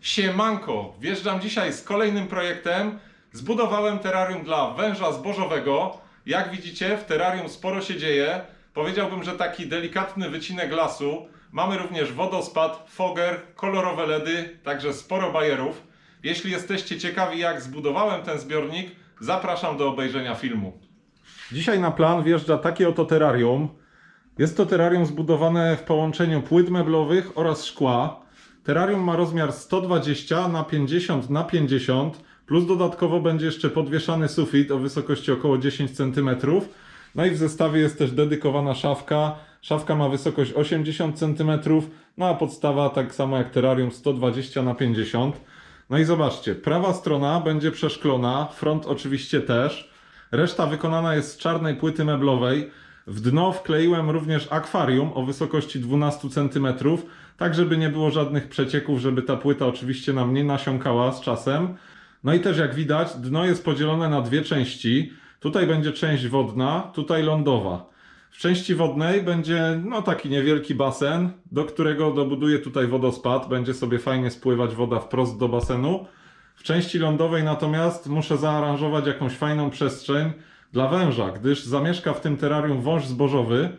Siemanko, wjeżdżam dzisiaj z kolejnym projektem. Zbudowałem terrarium dla węża zbożowego. Jak widzicie, w terrarium sporo się dzieje. Powiedziałbym, że taki delikatny wycinek lasu. Mamy również wodospad, foger, kolorowe LEDy, także sporo bajerów. Jeśli jesteście ciekawi, jak zbudowałem ten zbiornik, zapraszam do obejrzenia filmu. Dzisiaj na plan wjeżdża takie oto terrarium. Jest to terrarium zbudowane w połączeniu płyt meblowych oraz szkła. Terrarium ma rozmiar 120 na 50 na 50, plus dodatkowo będzie jeszcze podwieszany sufit o wysokości około 10 cm. No i w zestawie jest też dedykowana szafka. Szafka ma wysokość 80 cm, no a podstawa tak samo jak terrarium 120 na 50. No i zobaczcie, prawa strona będzie przeszklona, front oczywiście też. Reszta wykonana jest z czarnej płyty meblowej. W dno wkleiłem również akwarium o wysokości 12 cm, tak żeby nie było żadnych przecieków, żeby ta płyta oczywiście nam nie nasiąkała z czasem. No i też jak widać, dno jest podzielone na dwie części. Tutaj będzie część wodna, tutaj lądowa. W części wodnej będzie no taki niewielki basen, do którego dobuduję tutaj wodospad. Będzie sobie fajnie spływać woda wprost do basenu. W części lądowej natomiast muszę zaaranżować jakąś fajną przestrzeń dla węża, gdyż zamieszka w tym terrarium wąż zbożowy.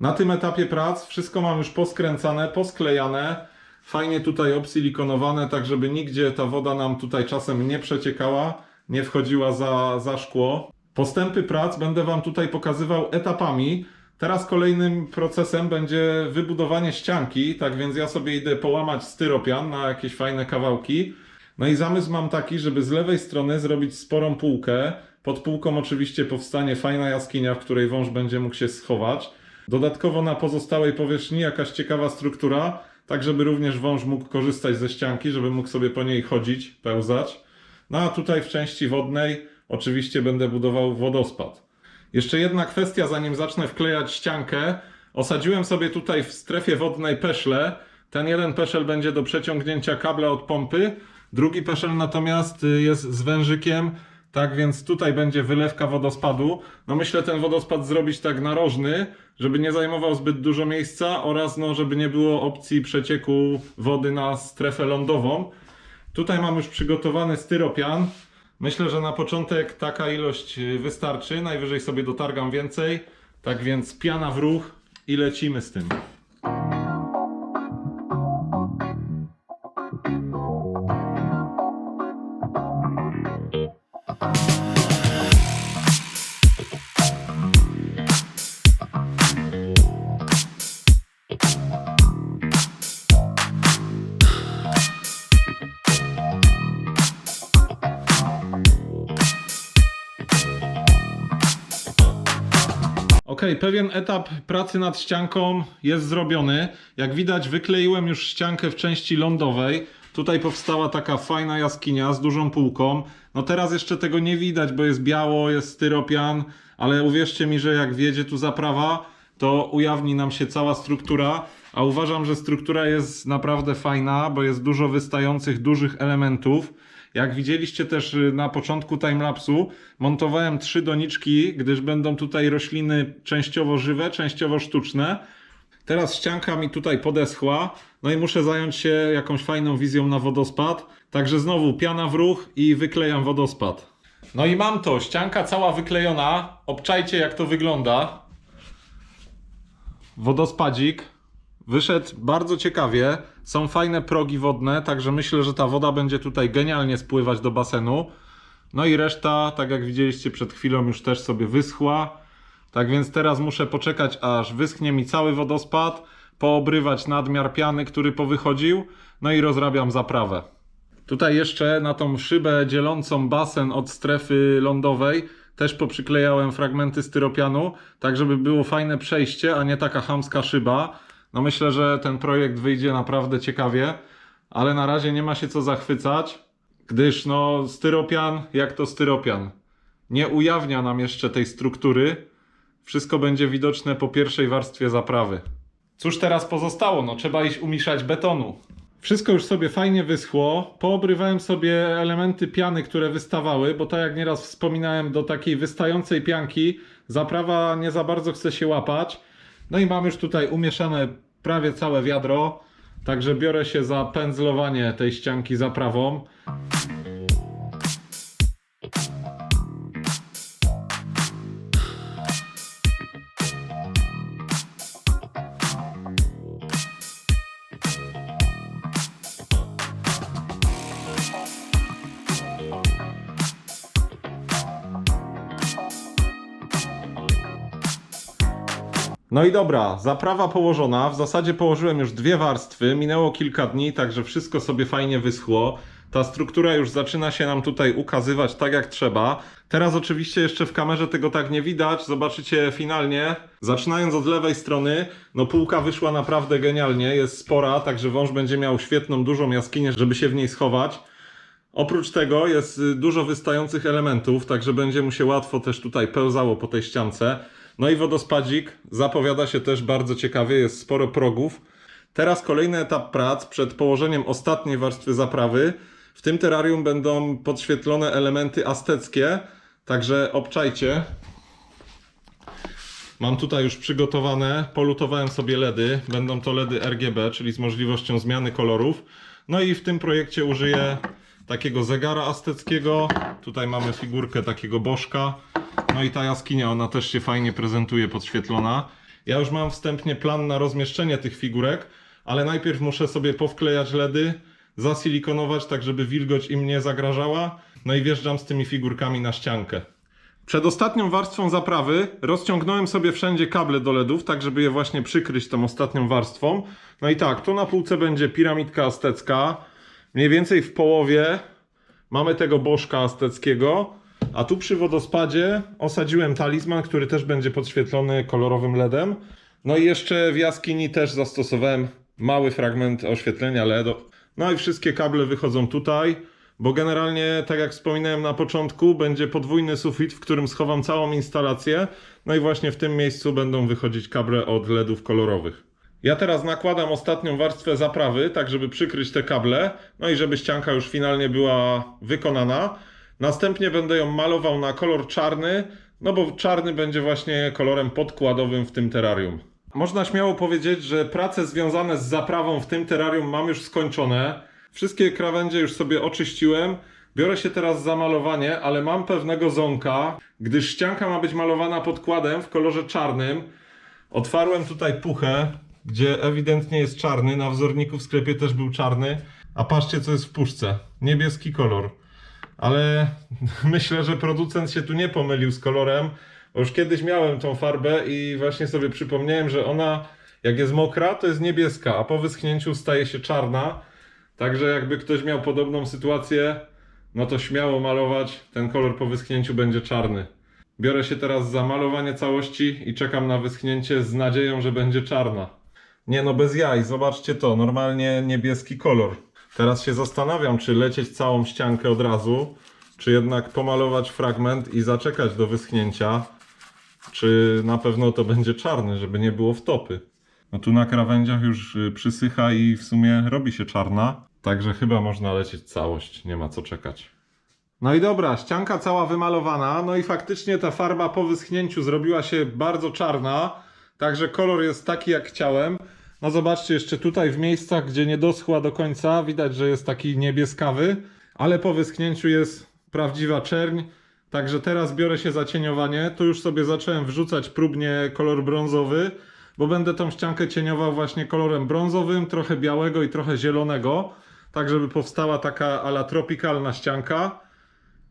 Na tym etapie prac wszystko mam już poskręcane, posklejane, fajnie tutaj obsilikonowane, tak żeby nigdzie ta woda nam tutaj czasem nie przeciekała, nie wchodziła za, za szkło. Postępy prac będę Wam tutaj pokazywał etapami. Teraz kolejnym procesem będzie wybudowanie ścianki, tak więc ja sobie idę połamać styropian na jakieś fajne kawałki. No i zamysł mam taki, żeby z lewej strony zrobić sporą półkę. Pod półką oczywiście powstanie fajna jaskinia, w której wąż będzie mógł się schować. Dodatkowo na pozostałej powierzchni jakaś ciekawa struktura, tak żeby również wąż mógł korzystać ze ścianki, żeby mógł sobie po niej chodzić, pełzać. No a tutaj w części wodnej oczywiście będę budował wodospad. Jeszcze jedna kwestia, zanim zacznę wklejać ściankę. Osadziłem sobie tutaj w strefie wodnej peszle. Ten jeden peszel będzie do przeciągnięcia kabla od pompy, drugi peszel natomiast y, jest z wężykiem, tak więc tutaj będzie wylewka wodospadu. No myślę ten wodospad zrobić tak narożny, żeby nie zajmował zbyt dużo miejsca oraz no, żeby nie było opcji przecieku wody na strefę lądową. Tutaj mam już przygotowany styropian. Myślę, że na początek taka ilość y, wystarczy. Najwyżej sobie dotargam więcej. Tak więc piana w ruch i lecimy z tym. Pewien etap pracy nad ścianką jest zrobiony. Jak widać, wykleiłem już ściankę w części lądowej. Tutaj powstała taka fajna jaskinia z dużą półką. No teraz jeszcze tego nie widać, bo jest biało, jest styropian, ale uwierzcie mi, że jak wjedzie tu zaprawa, to ujawni nam się cała struktura. A uważam, że struktura jest naprawdę fajna, bo jest dużo wystających dużych elementów. Jak widzieliście też y, na początku timelapsu, montowałem trzy doniczki, gdyż będą tutaj rośliny częściowo żywe, częściowo sztuczne. Teraz ścianka mi tutaj podeschła, no i muszę zająć się jakąś fajną wizją na wodospad. Także znowu piana w ruch i wyklejam wodospad. No i mam to, ścianka cała wyklejona. Obczajcie jak to wygląda. Wodospadzik. Wyszedł bardzo ciekawie. Są fajne progi wodne, także myślę, że ta woda będzie tutaj genialnie spływać do basenu. No i reszta, tak jak widzieliście przed chwilą, już też sobie wyschła. Tak więc teraz muszę poczekać, aż wyschnie mi cały wodospad, poobrywać nadmiar piany, który powychodził, no i rozrabiam zaprawę. Tutaj jeszcze na tą szybę dzielącą basen od strefy lądowej też poprzyklejałem fragmenty styropianu, tak żeby było fajne przejście, a nie taka chamska szyba. No myślę, że ten projekt wyjdzie naprawdę ciekawie, ale na razie nie ma się co zachwycać, gdyż no styropian jak to styropian. Nie ujawnia nam jeszcze tej struktury. Wszystko będzie widoczne po pierwszej warstwie zaprawy. Cóż teraz pozostało? No trzeba iść umieszać betonu. Wszystko już sobie fajnie wyschło. Poobrywałem sobie elementy piany, które wystawały, bo tak jak nieraz wspominałem, do takiej wystającej pianki zaprawa nie za bardzo chce się łapać. No i mam już tutaj umieszane prawie całe wiadro. Także biorę się za pędzlowanie tej ścianki zaprawą. No i dobra, zaprawa położona. W zasadzie położyłem już dwie warstwy. Minęło kilka dni, także wszystko sobie fajnie wyschło. Ta struktura już zaczyna się nam tutaj ukazywać tak jak trzeba. Teraz oczywiście jeszcze w kamerze tego tak nie widać. Zobaczycie finalnie. Zaczynając od lewej strony, no półka wyszła naprawdę genialnie. Jest spora, także wąż będzie miał świetną, dużą jaskinię, żeby się w niej schować. Oprócz tego jest y, dużo wystających elementów, także będzie mu się łatwo też tutaj pełzało po tej ściance. No i wodospadzik zapowiada się też bardzo ciekawie, jest sporo progów. Teraz kolejny etap prac przed położeniem ostatniej warstwy zaprawy. W tym terrarium będą podświetlone elementy azteckie, także obczajcie. Mam tutaj już przygotowane, polutowałem sobie LEDy. Będą to LEDy RGB, czyli z możliwością zmiany kolorów. No i w tym projekcie użyję takiego zegara azteckiego. Tutaj mamy figurkę takiego bożka. No i ta jaskinia, ona też się fajnie prezentuje podświetlona. Ja już mam wstępnie plan na rozmieszczenie tych figurek, ale najpierw muszę sobie powklejać LEDy, zasilikonować tak, żeby wilgoć im nie zagrażała. No i wjeżdżam z tymi figurkami na ściankę. Przed ostatnią warstwą zaprawy rozciągnąłem sobie wszędzie kable do LEDów, tak żeby je właśnie przykryć tą ostatnią warstwą. No i tak, tu na półce będzie piramidka aztecka. Mniej więcej w połowie mamy tego bożka azteckiego, a tu przy wodospadzie osadziłem talizman, który też będzie podświetlony kolorowym LEDem. No i jeszcze w jaskini też zastosowałem mały fragment oświetlenia LED. No i wszystkie kable wychodzą tutaj, bo generalnie, tak jak wspominałem na początku, będzie podwójny sufit, w którym schowam całą instalację. No i właśnie w tym miejscu będą wychodzić kable od LEDów kolorowych. Ja teraz nakładam ostatnią warstwę zaprawy, tak żeby przykryć te kable, no i żeby ścianka już finalnie była wykonana. Następnie będę ją malował na kolor czarny, no bo czarny będzie właśnie kolorem podkładowym w tym terrarium. Można śmiało powiedzieć, że prace związane z zaprawą w tym terrarium mam już skończone. Wszystkie krawędzie już sobie oczyściłem. Biorę się teraz za malowanie, ale mam pewnego ząka, gdyż ścianka ma być malowana podkładem w kolorze czarnym. Otwarłem tutaj puchę, gdzie ewidentnie jest czarny. Na wzorniku w sklepie też był czarny. A patrzcie, co jest w puszce. Niebieski kolor. Ale myślę, że producent się tu nie pomylił z kolorem. Bo już kiedyś miałem tą farbę i właśnie sobie przypomniałem, że ona, jak jest mokra, to jest niebieska, a po wyschnięciu staje się czarna. Także jakby ktoś miał podobną sytuację, no to śmiało malować. Ten kolor po wyschnięciu będzie czarny. Biorę się teraz za malowanie całości i czekam na wyschnięcie z nadzieją, że będzie czarna. Nie no, bez jaj, zobaczcie to, normalnie niebieski kolor. Teraz się zastanawiam, czy lecieć całą ściankę od razu, czy jednak pomalować fragment i zaczekać do wyschnięcia, czy na pewno to będzie czarny, żeby nie było wtopy. No tu na krawędziach już y, przysycha i w sumie robi się czarna, także chyba można lecieć całość, nie ma co czekać. No i dobra, ścianka cała wymalowana, no i faktycznie ta farba po wyschnięciu zrobiła się bardzo czarna, także kolor jest taki jak chciałem. No zobaczcie, jeszcze tutaj w miejscach, gdzie nie doschła do końca, widać, że jest taki niebieskawy, ale po wyschnięciu jest prawdziwa czerń. Także teraz biorę się za cieniowanie. Tu już sobie zacząłem wrzucać próbnie kolor brązowy, bo będę tą ściankę cieniował właśnie kolorem brązowym, trochę białego i trochę zielonego, tak żeby powstała taka ala tropikalna ścianka.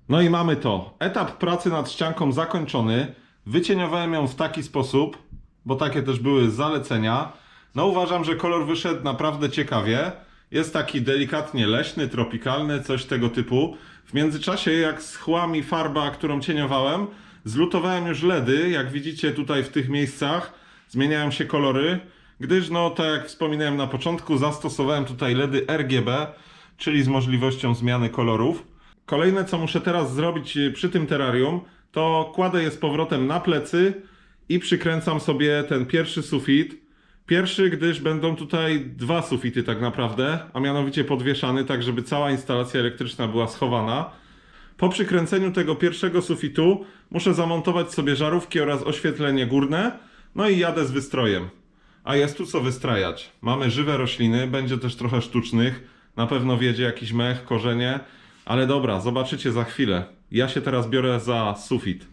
No i mamy to. Etap pracy nad ścianką zakończony. Wycieniowałem ją w taki sposób, bo takie też były zalecenia. No uważam, że kolor wyszedł naprawdę ciekawie. Jest taki delikatnie leśny, tropikalny, coś tego typu. W międzyczasie, jak schła mi farba, którą cieniowałem, zlutowałem już LEDy. Jak widzicie tutaj w tych miejscach zmieniają się kolory, gdyż no tak jak wspominałem na początku, zastosowałem tutaj LEDy RGB, czyli z możliwością zmiany kolorów. Kolejne, co muszę teraz zrobić y, przy tym terrarium, to kładę je z powrotem na plecy i przykręcam sobie ten pierwszy sufit. Pierwszy, gdyż będą tutaj dwa sufity tak naprawdę, a mianowicie podwieszany, tak żeby cała instalacja elektryczna była schowana. Po przykręceniu tego pierwszego sufitu muszę zamontować sobie żarówki oraz oświetlenie górne, no i jadę z wystrojem. A jest tu co wystrajać. Mamy żywe rośliny, będzie też trochę sztucznych. Na pewno wiedzie jakiś mech, korzenie. Ale dobra, zobaczycie za chwilę. Ja się teraz biorę za sufit.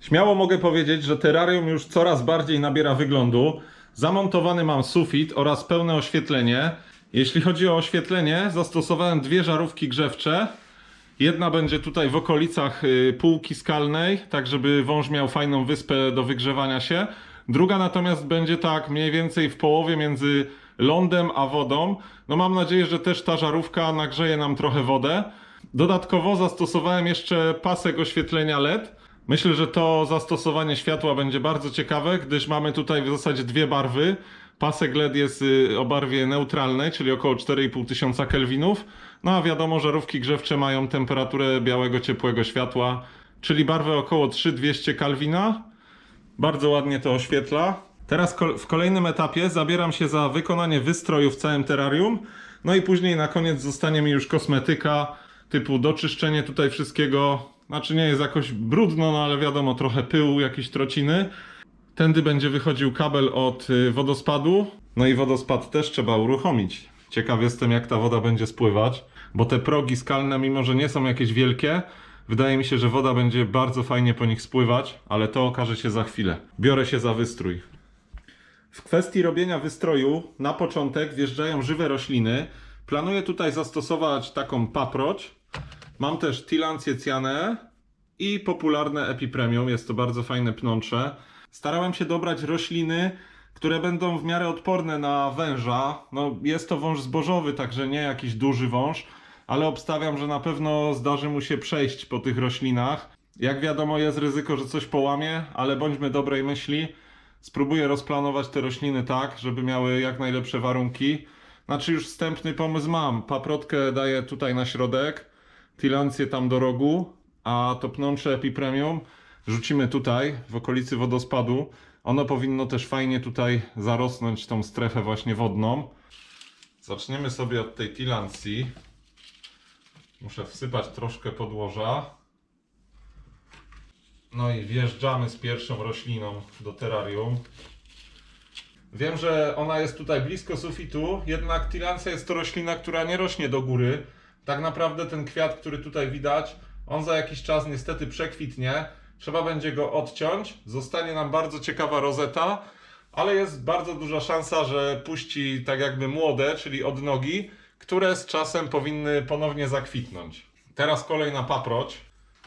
Śmiało mogę powiedzieć, że terrarium już coraz bardziej nabiera wyglądu. Zamontowany mam sufit oraz pełne oświetlenie. Jeśli chodzi o oświetlenie, zastosowałem dwie żarówki grzewcze. Jedna będzie tutaj w okolicach y, półki skalnej, tak żeby wąż miał fajną wyspę do wygrzewania się. Druga natomiast będzie tak mniej więcej w połowie między lądem a wodą. No mam nadzieję, że też ta żarówka nagrzeje nam trochę wodę. Dodatkowo zastosowałem jeszcze pasek oświetlenia LED. Myślę, że to zastosowanie światła będzie bardzo ciekawe, gdyż mamy tutaj w zasadzie dwie barwy. Pasek LED jest y, o barwie neutralnej, czyli około 4,5 tysiąca kelwinów. No a wiadomo, żarówki grzewcze mają temperaturę białego, ciepłego światła, czyli barwę około 3200 Kelwina. Bardzo ładnie to oświetla. Teraz w kolejnym etapie zabieram się za wykonanie wystroju w całym terrarium. No i później na koniec zostanie mi już kosmetyka, typu doczyszczenie tutaj wszystkiego. Znaczy nie jest jakoś brudno, no ale wiadomo, trochę pyłu, jakieś trociny. Tędy będzie wychodził kabel od y, wodospadu. No i wodospad też trzeba uruchomić. Ciekaw jestem, jak ta woda będzie spływać, bo te progi skalne, mimo że nie są jakieś wielkie, wydaje mi się, że woda będzie bardzo fajnie po nich spływać, ale to okaże się za chwilę. Biorę się za wystrój. W kwestii robienia wystroju na początek wjeżdżają żywe rośliny. Planuję tutaj zastosować taką paproć. Mam też Tilancję Cyanę i popularne Epipremium. Jest to bardzo fajne pnącze. Starałem się dobrać rośliny, które będą w miarę odporne na węża. No, jest to wąż zbożowy, także nie jakiś duży wąż, ale obstawiam, że na pewno zdarzy mu się przejść po tych roślinach. Jak wiadomo, jest ryzyko, że coś połamie, ale bądźmy dobrej myśli. Spróbuję rozplanować te rośliny tak, żeby miały jak najlepsze warunki. Znaczy już wstępny pomysł mam. Paprotkę daję tutaj na środek, tilancję tam do rogu, a to pnącze epipremium rzucimy tutaj, w okolicy wodospadu. Ono powinno też fajnie tutaj zarosnąć tą strefę właśnie wodną. Zaczniemy sobie od tej tilancji. Muszę wsypać troszkę podłoża. No i wjeżdżamy z pierwszą rośliną do terrarium. Wiem, że ona jest tutaj blisko sufitu, jednak tilancja jest to roślina, która nie rośnie do góry. Tak naprawdę ten kwiat, który tutaj widać, on za jakiś czas niestety przekwitnie. Trzeba będzie go odciąć. Zostanie nam bardzo ciekawa rozeta, ale jest bardzo duża szansa, że puści tak jakby młode, czyli odnogi, które z czasem powinny ponownie zakwitnąć. Teraz kolej na paproć.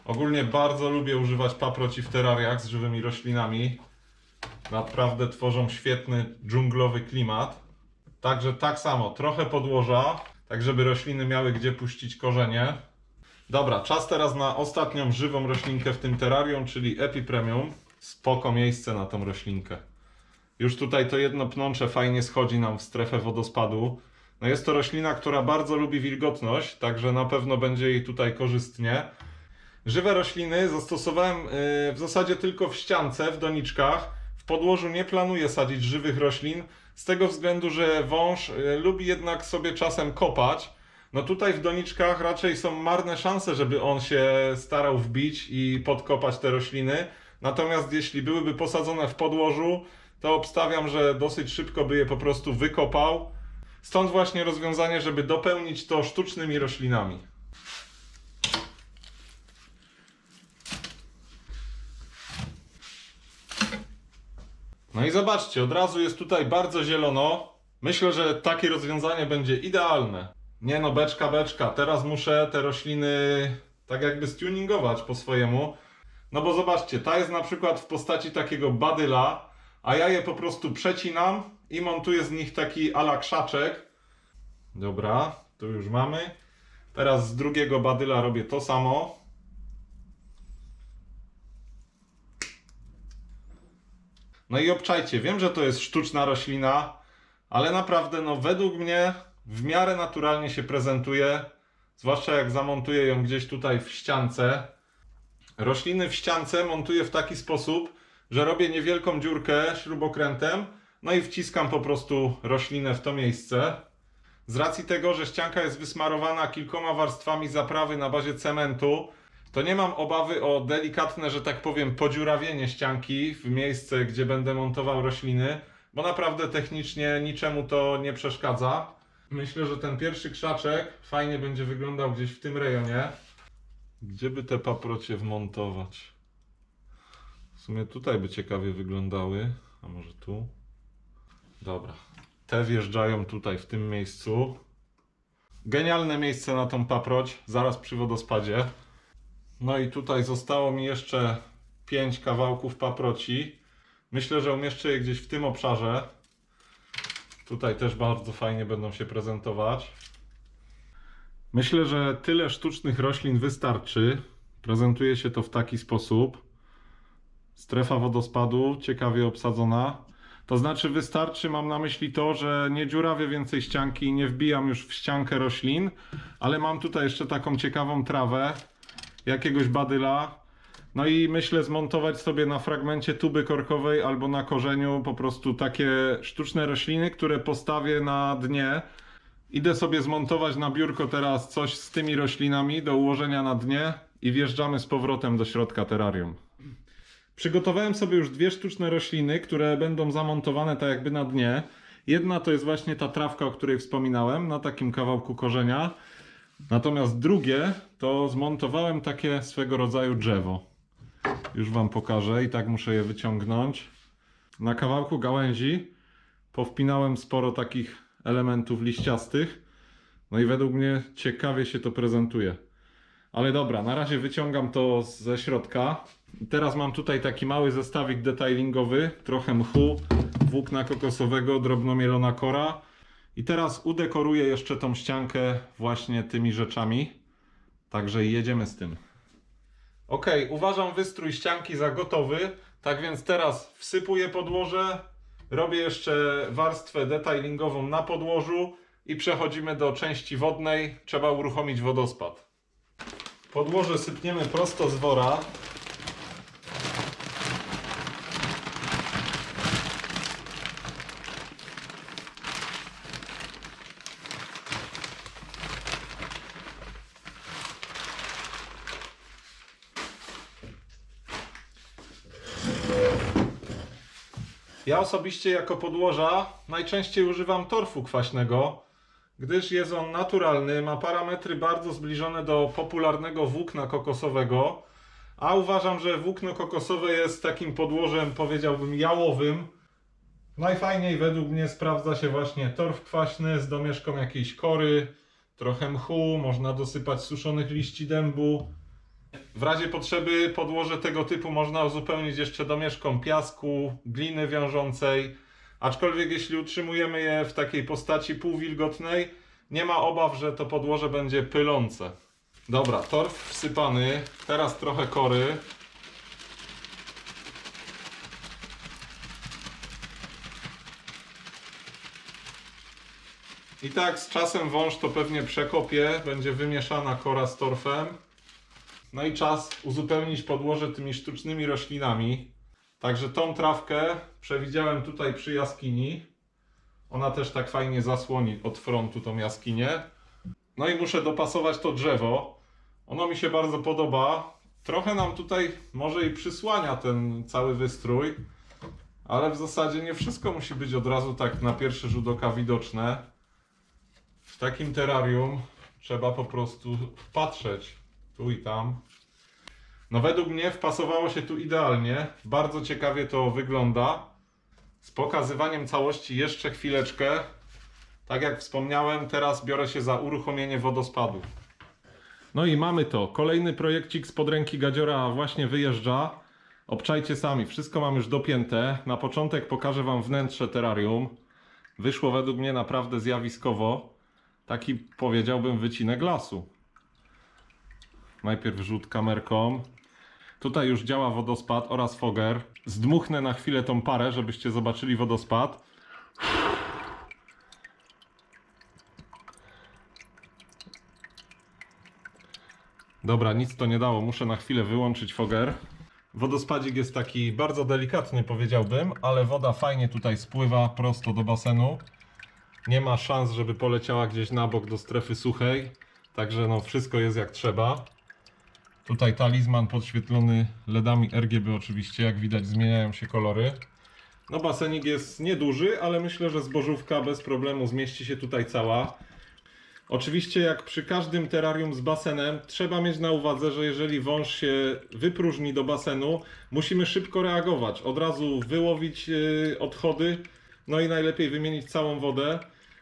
Ogólnie bardzo lubię używać paproci w terrariach z żywymi roślinami. Naprawdę tworzą świetny dżunglowy klimat. Także tak samo, trochę podłoża, tak żeby rośliny miały gdzie puścić korzenie. Dobra, czas teraz na ostatnią żywą roślinkę w tym terrarium, czyli Epipremium. Spoko miejsce na tą roślinkę. Już tutaj to jedno pnącze fajnie schodzi nam w strefę wodospadu. No jest to roślina, która bardzo lubi wilgotność, także na pewno będzie jej tutaj korzystnie. Żywe rośliny zastosowałem yy, w zasadzie tylko w ściance, w doniczkach. W podłożu nie planuję sadzić żywych roślin, z tego względu, że wąż yy, lubi jednak sobie czasem kopać. No tutaj w doniczkach raczej są marne szanse, żeby on się starał wbić i podkopać te rośliny. Natomiast jeśli byłyby posadzone w podłożu, to obstawiam, że dosyć szybko by je po prostu wykopał. Stąd właśnie rozwiązanie, żeby dopełnić to sztucznymi roślinami. No i zobaczcie, od razu jest tutaj bardzo zielono. Myślę, że takie rozwiązanie będzie idealne. Nie no, beczka, beczka. Teraz muszę te rośliny tak jakby stuningować po swojemu. No bo zobaczcie, ta jest na przykład w postaci takiego badyla, a ja je po prostu przecinam i montuję z nich taki ala krzaczek. Dobra, tu już mamy. Teraz z drugiego badyla robię to samo. No i obczajcie, wiem, że to jest sztuczna roślina, ale naprawdę, no według mnie w miarę naturalnie się prezentuje. Zwłaszcza jak zamontuję ją gdzieś tutaj w ściance. Rośliny w ściance montuję w taki sposób, że robię niewielką dziurkę śrubokrętem, no i wciskam po prostu roślinę w to miejsce. Z racji tego, że ścianka jest wysmarowana kilkoma warstwami zaprawy na bazie cementu, to nie mam obawy o delikatne, że tak powiem, podziurawienie ścianki w miejsce, gdzie będę montował rośliny. bo naprawdę technicznie niczemu to nie przeszkadza. Myślę, że ten pierwszy krzaczek fajnie będzie wyglądał gdzieś w tym rejonie. Gdzie by te paprocie wmontować? W sumie tutaj by ciekawie wyglądały, a może tu? Dobra. Te wjeżdżają tutaj w tym miejscu. Genialne miejsce na tą paproć, zaraz przy wodospadzie. No i tutaj zostało mi jeszcze 5 kawałków paproci. Myślę, że umieszczę je gdzieś w tym obszarze. Tutaj też bardzo fajnie będą się prezentować. Myślę, że tyle sztucznych roślin wystarczy. Prezentuje się to w taki sposób. Strefa wodospadu ciekawie obsadzona. To znaczy wystarczy, mam na myśli to, że nie dziurawię więcej ścianki i nie wbijam już w ściankę roślin, ale mam tutaj jeszcze taką ciekawą trawę, jakiegoś badyla. No i myślę zmontować sobie na fragmencie tuby korkowej albo na korzeniu po prostu takie sztuczne rośliny, które postawię na dnie. Idę sobie zmontować na biurko teraz coś z tymi roślinami do ułożenia na dnie i wjeżdżamy z powrotem do środka terrarium. Przygotowałem sobie już dwie sztuczne rośliny, które będą zamontowane tak jakby na dnie. Jedna to jest właśnie ta trawka, o której wspominałem, na takim kawałku korzenia. Natomiast drugie to zmontowałem takie swego rodzaju drzewo. Już Wam pokażę i tak muszę je wyciągnąć. Na kawałku gałęzi powpinałem sporo takich elementów liściastych. No i według mnie ciekawie się to prezentuje. Ale dobra, na razie wyciągam to ze środka. Teraz mam tutaj taki mały zestawik detailingowy, trochę mchu, włókna kokosowego, drobnomielona kora. I teraz udekoruję jeszcze tą ściankę właśnie tymi rzeczami. Także jedziemy z tym. Ok, uważam wystrój ścianki za gotowy. Tak więc teraz wsypuję podłoże, robię jeszcze warstwę detailingową na podłożu i przechodzimy do części wodnej. Trzeba uruchomić wodospad. Podłoże sypniemy prosto z wora. Ja osobiście jako podłoża najczęściej używam torfu kwaśnego, gdyż jest on naturalny, ma parametry bardzo zbliżone do popularnego włókna kokosowego, a uważam, że włókno kokosowe jest takim podłożem, powiedziałbym, jałowym. Najfajniej według mnie sprawdza się właśnie torf kwaśny z domieszką jakiejś kory, trochę mchu, można dosypać suszonych liści dębu. W razie potrzeby podłoże tego typu można uzupełnić jeszcze domieszką piasku, gliny wiążącej. Aczkolwiek jeśli utrzymujemy je w takiej postaci półwilgotnej, nie ma obaw, że to podłoże będzie pylące. Dobra, torf wsypany, teraz trochę kory. I tak z czasem wąż to pewnie przekopie, będzie wymieszana kora z torfem. No i czas uzupełnić podłoże tymi sztucznymi roślinami. Także tą trawkę przewidziałem tutaj przy jaskini. Ona też tak fajnie zasłoni od frontu tą jaskinię. No i muszę dopasować to drzewo. Ono mi się bardzo podoba. Trochę nam tutaj może i przysłania ten cały wystrój. Ale w zasadzie nie wszystko musi być od razu tak na pierwszy rzut oka widoczne. W takim terrarium trzeba po prostu patrzeć tu i tam. No według mnie wpasowało się tu idealnie. Bardzo ciekawie to wygląda. Z pokazywaniem całości jeszcze chwileczkę. Tak jak wspomniałem, teraz biorę się za uruchomienie wodospadu. No i mamy to. Kolejny projekcik z ręki Gadziora właśnie wyjeżdża. Obczajcie sami, wszystko mam już dopięte. Na początek pokażę Wam wnętrze terrarium. Wyszło według mnie naprawdę zjawiskowo. Taki powiedziałbym wycinek lasu. Najpierw rzut kamerką. Tutaj już działa wodospad oraz foger. Zdmuchnę na chwilę tą parę, żebyście zobaczyli wodospad. Dobra, nic to nie dało. Muszę na chwilę wyłączyć foger. Wodospadzik jest taki bardzo delikatny, powiedziałbym, ale woda fajnie tutaj spływa prosto do basenu. Nie ma szans, żeby poleciała gdzieś na bok do strefy suchej. Także no, wszystko jest jak trzeba. Tutaj talizman podświetlony LEDami RGB oczywiście, jak widać zmieniają się kolory. No basenik jest nieduży, ale myślę, że zbożówka bez problemu zmieści się tutaj cała. Oczywiście jak przy każdym terrarium z basenem trzeba mieć na uwadze, że jeżeli wąż się wypróżni do basenu, musimy szybko reagować, od razu wyłowić yy, odchody, no i najlepiej wymienić całą wodę.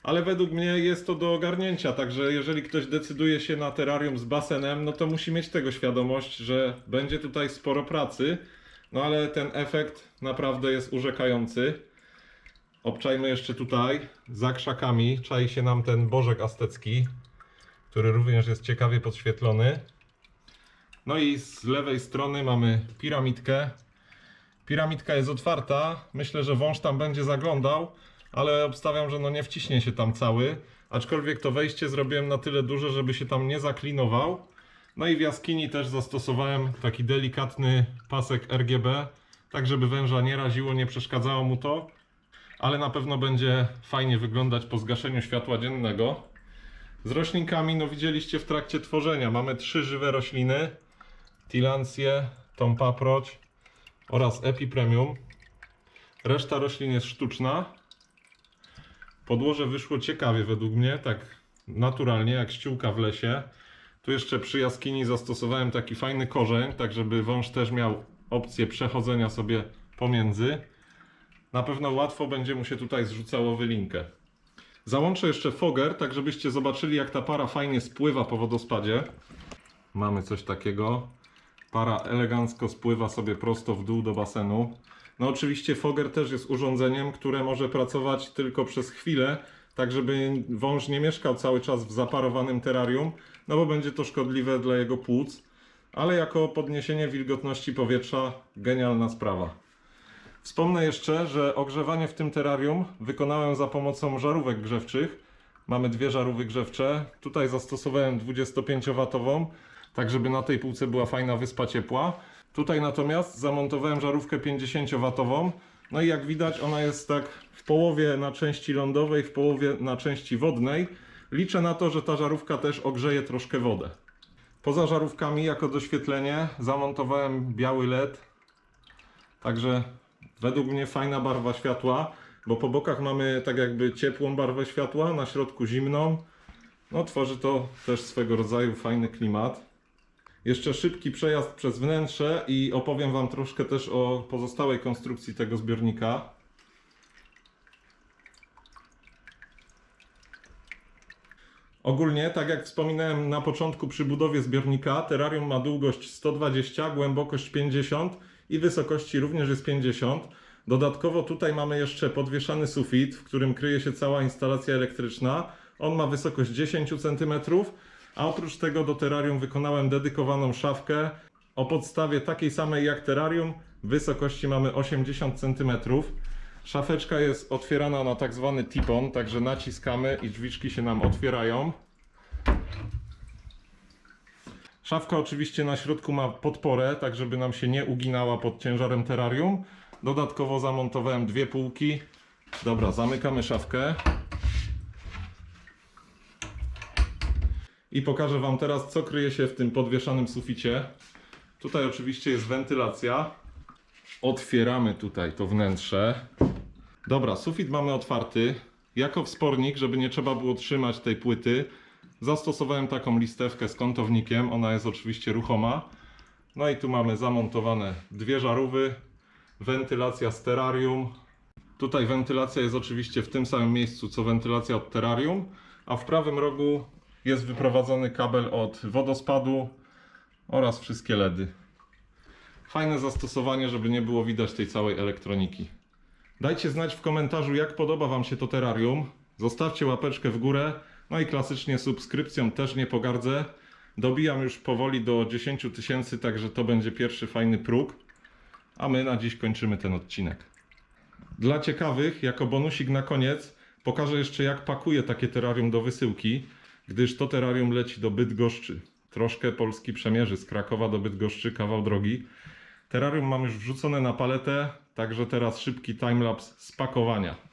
Ale według mnie jest to do ogarnięcia, także jeżeli ktoś decyduje się na terrarium z basenem, no to musi mieć tego świadomość, że będzie tutaj sporo pracy, no ale ten efekt naprawdę jest urzekający. Obczajmy jeszcze tutaj, za krzakami, czai się nam ten bożek aztecki, który również jest ciekawie podświetlony. No i z lewej strony mamy piramidkę. Piramidka jest otwarta, myślę, że wąż tam będzie zaglądał, ale obstawiam, że no nie wciśnie się tam cały. Aczkolwiek to wejście zrobiłem na tyle duże, żeby się tam nie zaklinował. No i w jaskini też zastosowałem taki delikatny pasek RGB, tak żeby węża nie raziło, nie przeszkadzało mu to ale na pewno będzie fajnie wyglądać po zgaszeniu światła dziennego. Z roślinkami, no widzieliście w trakcie tworzenia, mamy trzy żywe rośliny, Tilancję, Tom Paproć oraz Epi Premium. Reszta roślin jest sztuczna. Podłoże wyszło ciekawie według mnie, tak naturalnie, jak ściółka w lesie. Tu jeszcze przy jaskini zastosowałem taki fajny korzeń, tak żeby wąż też miał opcję przechodzenia sobie pomiędzy. Na pewno łatwo będzie mu się tutaj zrzucało wylinkę. Załączę jeszcze foger, tak żebyście zobaczyli jak ta para fajnie spływa po wodospadzie. Mamy coś takiego. Para elegancko spływa sobie prosto w dół do basenu. No oczywiście foger też jest urządzeniem, które może pracować tylko przez chwilę, tak żeby wąż nie mieszkał cały czas w zaparowanym terrarium, no bo będzie to szkodliwe dla jego płuc. Ale jako podniesienie wilgotności powietrza genialna sprawa. Wspomnę jeszcze, że ogrzewanie w tym terrarium wykonałem za pomocą żarówek grzewczych. Mamy dwie żarówy grzewcze. Tutaj zastosowałem 25W, tak żeby na tej półce była fajna wyspa ciepła. Tutaj natomiast zamontowałem żarówkę 50W. No i jak widać ona jest tak w połowie na części lądowej, w połowie na części wodnej. Liczę na to, że ta żarówka też ogrzeje troszkę wodę. Poza żarówkami jako doświetlenie zamontowałem biały LED. Także Według mnie fajna barwa światła, bo po bokach mamy tak jakby ciepłą barwę światła, na środku zimną. No tworzy to też swego rodzaju fajny klimat. Jeszcze szybki przejazd przez wnętrze i opowiem Wam troszkę też o pozostałej konstrukcji tego zbiornika. Ogólnie, tak jak wspominałem na początku przy budowie zbiornika, terrarium ma długość 120, głębokość 50 i wysokości również jest 50. Dodatkowo tutaj mamy jeszcze podwieszany sufit, w którym kryje się cała instalacja elektryczna. On ma wysokość 10 cm, a oprócz tego do terrarium wykonałem dedykowaną szafkę o podstawie takiej samej jak terrarium. Wysokości mamy 80 cm. Szafeczka jest otwierana na tak zwany tipon, także naciskamy i drzwiczki się nam otwierają. Szafka oczywiście na środku ma podporę, tak żeby nam się nie uginała pod ciężarem terrarium. Dodatkowo zamontowałem dwie półki. Dobra, zamykamy szafkę. I pokażę Wam teraz, co kryje się w tym podwieszanym suficie. Tutaj oczywiście jest wentylacja. Otwieramy tutaj to wnętrze. Dobra, sufit mamy otwarty. Jako wspornik, żeby nie trzeba było trzymać tej płyty, Zastosowałem taką listewkę z kątownikiem, ona jest oczywiście ruchoma. No i tu mamy zamontowane dwie żarówy, wentylacja z terrarium. Tutaj wentylacja jest oczywiście w tym samym miejscu co wentylacja od terrarium, a w prawym rogu jest wyprowadzony kabel od wodospadu oraz wszystkie LEDy. Fajne zastosowanie, żeby nie było widać tej całej elektroniki. Dajcie znać w komentarzu, jak podoba Wam się to terrarium. Zostawcie łapeczkę w górę. No i klasycznie subskrypcją też nie pogardzę. Dobijam już powoli do 10 tysięcy, także to będzie pierwszy fajny próg. A my na dziś kończymy ten odcinek. Dla ciekawych, jako bonusik na koniec, pokażę jeszcze jak pakuję takie terrarium do wysyłki, gdyż to terrarium leci do Bydgoszczy. Troszkę Polski przemierzy z Krakowa do Bydgoszczy, kawał drogi. Terrarium mam już wrzucone na paletę, także teraz szybki timelapse spakowania.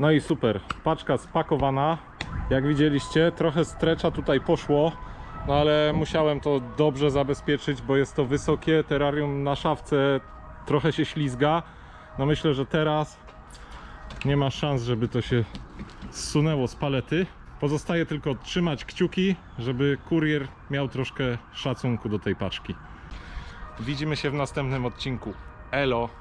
No i super, paczka spakowana. Jak widzieliście, trochę strecza tutaj poszło, no ale musiałem to dobrze zabezpieczyć, bo jest to wysokie terrarium na szafce, trochę się ślizga. No myślę, że teraz nie ma szans, żeby to się zsunęło z palety. Pozostaje tylko trzymać kciuki, żeby kurier miał troszkę szacunku do tej paczki. Widzimy się w następnym odcinku. Elo!